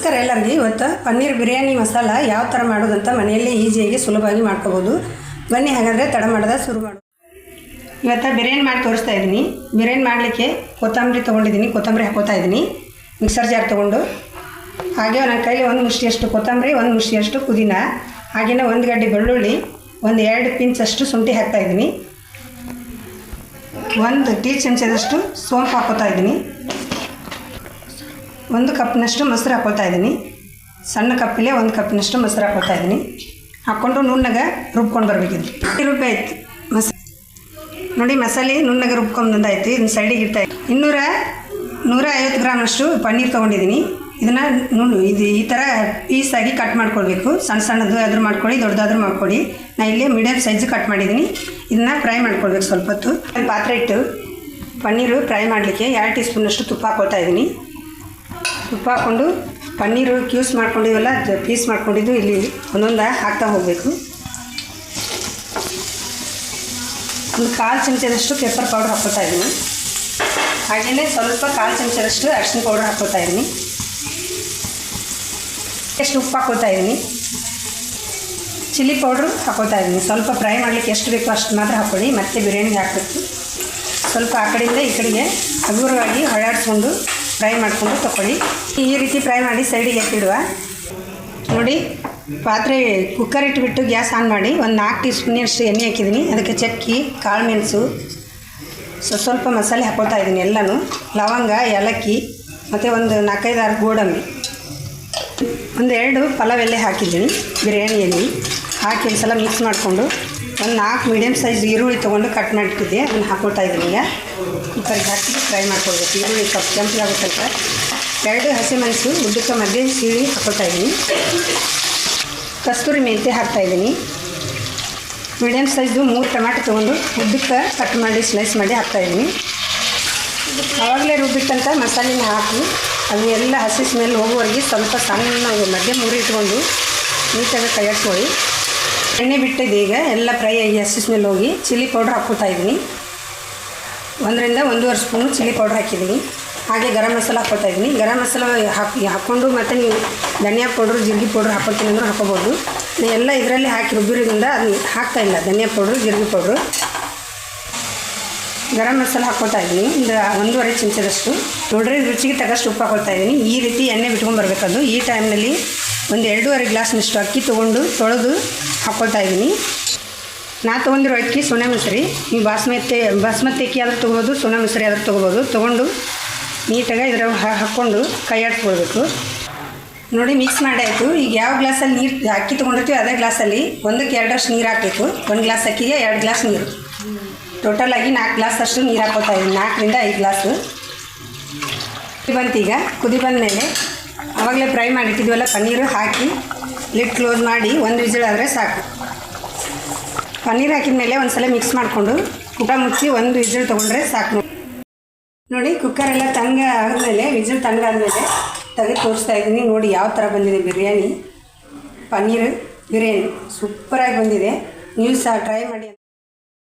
ನಮಸ್ಕಾರ ಎಲ್ಲರಿಗೂ. ಇವತ್ತು ಪನ್ನೀರ್ ಬಿರಿಯಾನಿ ಮಸಾಲ ಯಾವ ಥರ ಮಾಡೋದಂತ ಮನೆಯಲ್ಲೇ ಈಸಿಯಾಗಿ ಸುಲಭವಾಗಿ ಮಾಡ್ಕೋಬೋದು. ಬನ್ನಿ ಹಾಗಾದರೆ ತಡ ಮಾಡೋದ ಶುರು ಮಾಡು. ಇವತ್ತು ಬಿರಿಯಾನಿ ಮಾಡಿ ತೋರಿಸ್ತಾ ಇದ್ದೀನಿ. ಬಿರಿಯಾನಿ ಮಾಡಲಿಕ್ಕೆ ಕೊತ್ತಂಬರಿ ತೊಗೊಂಡಿದ್ದೀನಿ. ಕೊತ್ತಂಬರಿ ಹಾಕೋತಾ ಇದ್ದೀನಿ. ಮಿಕ್ಸರ್ ಜಾರ್ ತೊಗೊಂಡು. ಹಾಗೆ ನನ್ನ ಕೈಲಿ ಒಂದು ಮುಷ್ಟಿಯಷ್ಟು ಕೊತ್ತಂಬರಿ, ಒಂದು ಮುಷ್ಟಿಯಷ್ಟು ಪುದೀನ ಹಾಗೆಯೇ ಒಂದು ಗಡ್ಡೆ ಬೆಳ್ಳುಳ್ಳಿ, ಒಂದು ಎರಡು ಪಿಂಚಷ್ಟು ಶುಂಠಿ ಹಾಕ್ತಾ ಇದ್ದೀನಿ. ಒಂದು ಟೀ ಚಮಚದಷ್ಟು ಸೋಂಪು ಹಾಕೋತಾ ಇದ್ದೀನಿ. ಒಂದು ಕಪ್ನಷ್ಟು ಮೊಸರು ಹಾಕೊಳ್ತಾ ಇದ್ದೀನಿ. ಸಣ್ಣ ಕಪ್ಪಲ್ಲೇ ಒಂದು ಕಪ್ನಷ್ಟು ಮೊಸರು ಹಾಕೊಳ್ತಾ ಇದ್ದೀನಿ. ಹಾಕ್ಕೊಂಡು ನುಣ್ಣಗೆ ರುಬ್ಕೊಂಡು ಬರಬೇಕಿದ್ರಿ ರುಬ್ಬಿ ಆಯಿತು. ಮಸ ನೋಡಿ, ಮಸಾಲೆ ನುಣ್ಣಗೆ ರುಬ್ಕೊಂಡು ಬಂದಾಯ್ತು. ಇದನ್ನ ಸೈಡಿಗೆ ಇಡ್ತಾ ಇನ್ನೂರ, ನೂರ ಐವತ್ತು ಗ್ರಾಮಷ್ಟು ಪನ್ನೀರ್ ತೊಗೊಂಡಿದ್ದೀನಿ. ಇದನ್ನು ನುಣ್ಣು ಇದು ಈ ಥರ ಪೀಸಾಗಿ ಕಟ್ ಮಾಡ್ಕೊಳ್ಬೇಕು. ಸಣ್ಣ ಸಣ್ಣದು ಆದರೂ ಮಾಡ್ಕೊಳ್ಳಿ, ದೊಡ್ಡದಾದ್ರೂ ಮಾಡ್ಕೊಳ್ಳಿ. ನಾನು ಇಲ್ಲಿ ಮೀಡಿಯಮ್ ಸೈಜ್ ಕಟ್ ಮಾಡಿದ್ದೀನಿ. ಇದನ್ನು ಫ್ರೈ ಮಾಡ್ಕೊಳ್ಬೇಕು ಸ್ವಲ್ಪ ಹೊತ್ತು. ಪಾತ್ರೆ ಇಟ್ಟು ಪನ್ನೀರು ಫ್ರೈ ಮಾಡಲಿಕ್ಕೆ ಎರಡು ಟೀ ಸ್ಪೂನಷ್ಟು ತುಪ್ಪ ಹಾಕ್ಕೊಳ್ತಾ ಇದ್ದೀನಿ. ತುಪ್ಪ ಹಾಕ್ಕೊಂಡು, ಪನ್ನೀರು ಕ್ಯೂಸ್ ಮಾಡ್ಕೊಂಡಿವಲ್ಲ ಪೀಸ್ ಮಾಡ್ಕೊಂಡಿದ್ದು ಇಲ್ಲಿ ಒಂದೊಂದು ಹಾಕ್ತಾ ಹೋಗಬೇಕು. ಒಂದು ಕಾಲು ಚಮಚದಷ್ಟು ಪೆಪ್ಪರ್ ಪೌಡರ್ ಹಾಕ್ಕೊತಾ ಇದ್ದೀನಿ. ಹಾಗೆಯೇ ಸ್ವಲ್ಪ ಕಾಲು ಚಮಚದಷ್ಟು ಅರಿಶಿನ ಪೌಡರ್ ಹಾಕ್ಕೊತಾ ಇದ್ದೀನಿ. ಎಷ್ಟು ಉಪ್ಪು ಹಾಕ್ಕೊತಾ ಇದ್ದೀನಿ. ಚಿಲ್ಲಿ ಪೌಡ್ರು ಹಾಕ್ಕೊತಾ ಇದ್ದೀನಿ. ಸ್ವಲ್ಪ ಫ್ರೈ ಮಾಡಲಿಕ್ಕೆ ಎಷ್ಟು ಬೇಕೋ ಅಷ್ಟು ಮಾತ್ರ ಹಾಕ್ಕೊಳ್ಳಿ. ಮತ್ತೆ ಬಿರಿಯಾನಿಗೆ ಹಾಕಬೇಕು. ಸ್ವಲ್ಪ ಆ ಕಡೆಯಿಂದ ಈ ಕಡೆಗೆ ಹಗುರವಾಗಿ ಹೊಳಾಡಿಸ್ಕೊಂಡು ಫ್ರೈ ಮಾಡಿಕೊಂಡು ತಗೊಳ್ಳಿ ಈ ರೀತಿ ಫ್ರೈ ಮಾಡಿ ಸೈಡಿಗೆ ಎತ್ತಿಡುವ. ನೋಡಿ, ಪಾತ್ರೆ ಕುಕ್ಕರ್ ಇಟ್ಬಿಟ್ಟು ಗ್ಯಾಸ್ ಆನ್ ಮಾಡಿ ಒಂದು ನಾಲ್ಕು ಟೀ ಸ್ಪೂನಷ್ಟು ಎಣ್ಣೆ ಹಾಕಿದ್ದೀನಿ. ಅದಕ್ಕೆ ಚಕ್ಕಿ, ಕಾಳು ಮೆಣಸು, ಸೊ, ಸ್ವಲ್ಪ ಮಸಾಲೆ ಹಾಕ್ಕೊಳ್ತಾ ಇದ್ದೀನಿ ಎಲ್ಲನೂ. ಲವಂಗ, ಏಲಕ್ಕಿ, ಮತ್ತು ಒಂದು ನಾಲ್ಕೈದು ಆರು ಗೋಡಂಬಿ. ಒಂದು ಎರಡು ಪಲಾವ್ ಹಾಕಿದ್ದೀನಿ, ಬಿರಿಯಾನಿಯಲ್ಲಿ. ಹಾಕಿ ಒಂದು ಸಲ ಮಿಕ್ಸ್ ಮಾಡಿಕೊಂಡು ಒಂದು ನಾಲ್ಕು ಮೀಡಿಯಮ್ ಸೈಜ್ ಈರುಳ್ಳಿ ತೊಗೊಂಡು ಕಟ್ ಮಾಡಿಟ್ಟಿದ್ದೆ ಅದನ್ನು ಹಾಕ್ಕೊಳ್ತಾ ಇದ್ದೀನಿ ಈಗ. ಕುಕ್ಕರ್ಗೆ ಹಾಕಿ ಫ್ರೈ ಮಾಡ್ಕೊಳ್ಬೇಕು. ಈರುಳ್ಳಿ ಸ್ವಲ್ಪ ಕೆಂಪಗಾಗುತ್ತಂತ ಎರಡು ಹಸಿಮೆಣಸು ಉದ್ದಕ್ಕೆ ಮಧ್ಯೆ ಸೀಳಿ ಹಾಕ್ಕೊಳ್ತಾ ಇದ್ದೀನಿ. ಕಸ್ತೂರಿ ಮೆಂತ್ಯ ಹಾಕ್ತಾಯಿದ್ದೀನಿ ಮೀಡಿಯಮ್ ಸೈಜ್ದು ಮೂರು ಟೊಮ್ಯಾಟೊ ತೊಗೊಂಡು ಉದ್ದಕ್ಕೆ ಕಟ್ ಮಾಡಿ ಸ್ಲೈಸ್ ಮಾಡಿ ಹಾಕ್ತಾಯಿದ್ದೀನಿ ಆವಾಗಲೇ ರುಬ್ಬಿಟ್ಟಂಥ ಮಸಾಲೆನ ಹಾಕಿ ಅದನ್ನೆಲ್ಲ ಹಸಿ ಸ್ಮೆಲ್ ಹೋಗುವವರೆಗೆ ಸ್ವಲ್ಪ ಸಣ್ಣ ಮಧ್ಯೆ ಮೂರು ಇಟ್ಕೊಂಡು ನೀಟಾಗಿ ಕೈಯಾಡ್ಕೊಳ್ಳಿ ಎಣ್ಣೆ ಬಿಟ್ಟಿದ್ದು ಈಗ, ಎಲ್ಲ ಫ್ರೈ ಆಗಿ ಹಸಿ ಸ್ಮೆಲ್ ಹೋಗಿ ಚಿಲ್ಲಿ ಪೌಡ್ರ್ ಹಾಕ್ಕೊತಾ ಇದ್ದೀನಿ. ಒಂದರಿಂದ ಒಂದೂವರೆ ಸ್ಪೂನು ಚಿಲ್ಲಿ ಪೌಡ್ರ್ ಹಾಕಿದ್ದೀನಿ. ಹಾಗೆ ಗರಂ ಮಸಾಲ ಹಾಕ್ಕೊತಾ ಇದ್ದೀನಿ. ಗರಂ ಮಸಾಲ ಹಾಕಿ, ಹಾಕ್ಕೊಂಡು ಮತ್ತು ನೀವು ಧನಿಯಾ ಪೌಡ್ರ್, ಜೀರಿಗೆ ಪೌಡ್ರ್ ಹಾಕೊತೀನಿ ಅಂದ್ರೆ ಹಾಕೋಬೋದು ಎಲ್ಲ ಇದರಲ್ಲಿ ಹಾಕಿ ರುಬ್ಬಿರೋದ್ರಿಂದ ಅದು ಹಾಕ್ತಾ ಇಲ್ಲ, ಧನಿಯಾ ಪೌಡ್ರು, ಜೀರಿಗೆ ಪೌಡ್ರು. ಗರಂ ಮಸಾಲ ಹಾಕ್ಕೊತಾ ಇದ್ದೀನಿ. ಒಂದು ಒಂದೂವರೆ ಚಮಚದಷ್ಟು ನೋಡ್ರಿ ರುಚಿಗೆ ತಗಷ್ಟು ಉಪ್ಪು ಹಾಕೊಳ್ತಾ ಇದ್ದೀನಿ. ಈ ರೀತಿ ಎಣ್ಣೆ ಬಿಟ್ಕೊಂಡು ಬರಬೇಕದು. ಈ ಟೈಮ್ನಲ್ಲಿ ಒಂದು ಎರಡೂವರೆ ಗ್ಲಾಸ್ನಷ್ಟು ಅಕ್ಕಿ ತೊಗೊಂಡು ತೊಳೆದು ಹಾಕ್ಕೊಳ್ತಾ ಇದ್ದೀನಿ. ನಾ ತೊಗೊಂಡಿರೋ ಅಕ್ಕಿ ಸೋನಾ ಮಸರಿ. ನೀವು ಬಾಸ್ಮತಿ ಬಾಸ್ಮತಿ ಅಕ್ಕಿ ಆದರೂ ತೊಗೋಬೋದು, ಸೋನಾ ಮಸರಿ ಆದರೂ ತೊಗೋಬೋದು. ತೊಗೊಂಡು ನೀಟಾಗಿ ಇದರ ಹಾಕ್ಕೊಂಡು ಕೈ ಆಡ್ಸ್ಕೊಳ್ಬೇಕು ನೋಡಿ ಮಿಕ್ಸ್ ಮಾಡಾಯಿತು. ಈಗ ಯಾವ ಗ್ಲಾಸಲ್ಲಿ ನೀರು ಅಕ್ಕಿ ತೊಗೊಂಡಿರ್ತೀವಿ ಅದೇ ಗ್ಲಾಸಲ್ಲಿ ಒಂದಕ್ಕೆ ಎರಡರಷ್ಟು ನೀರು ಹಾಕಬೇಕು. ಒಂದು ಗ್ಲಾಸ್ ಅಕ್ಕಿಗೆ ಎರಡು ಗ್ಲಾಸ್ ನೀರು. ಟೋಟಲ್ ಆಗಿ ನಾಲ್ಕು ಗ್ಲಾಸ್ ಅಷ್ಟು ನೀರು ಹಾಕೋತಾ ಇದ್ದೀನಿ. ನಾಲ್ಕರಿಂದ ಐದು ಗ್ಲಾಸು. ಕುದಿ ಬಂತು ಈಗ. ಕುದಿ ಬಂದ ಮೇಲೆ ಆವಾಗಲೇ ಫ್ರೈ ಮಾಡಿಟ್ಟಿದ್ವಲ್ಲ, ಪನ್ನೀರು ಹಾಕಿ ಲಿಡ್ ಕ್ಲೋಸ್ ಮಾಡಿ, ಒಂದು ವಿಜಿಲ್ ಆದರೆ ಸಾಕು. ಪನ್ನೀರ್ ಹಾಕಿದ ಮೇಲೆ ಒಂದು ಸಲ ಮಿಕ್ಸ್ ಮಾಡಿಕೊಂಡು, ಊಟ ಮುಚ್ಚಿ ಒಂದು ವಿಜಿಲ್ ತೊಗೊಂಡ್ರೆ ಸಾಕು. ನೋಡಿ ಕುಕ್ಕರ್ ಎಲ್ಲ ತಣ್ಣಗೆ ಆದಮೇಲೆ ವಿಜಿಲ್ ತಣ್ಣಗಾದ್ಮೇಲೆ ತೆಗೆದು ತೋರಿಸ್ತಾ ಇದ್ದೀನಿ. ನೋಡಿ, ಯಾವ ಥರ ಬಂದಿದೆ ಬಿರಿಯಾನಿ. ಪನ್ನೀರ್, ಬಿರಿಯಾನಿ. ಸೂಪರಾಗಿ ಬಂದಿದೆ. ನೀವು ಸಹ ಟ್ರೈ ಮಾಡಿ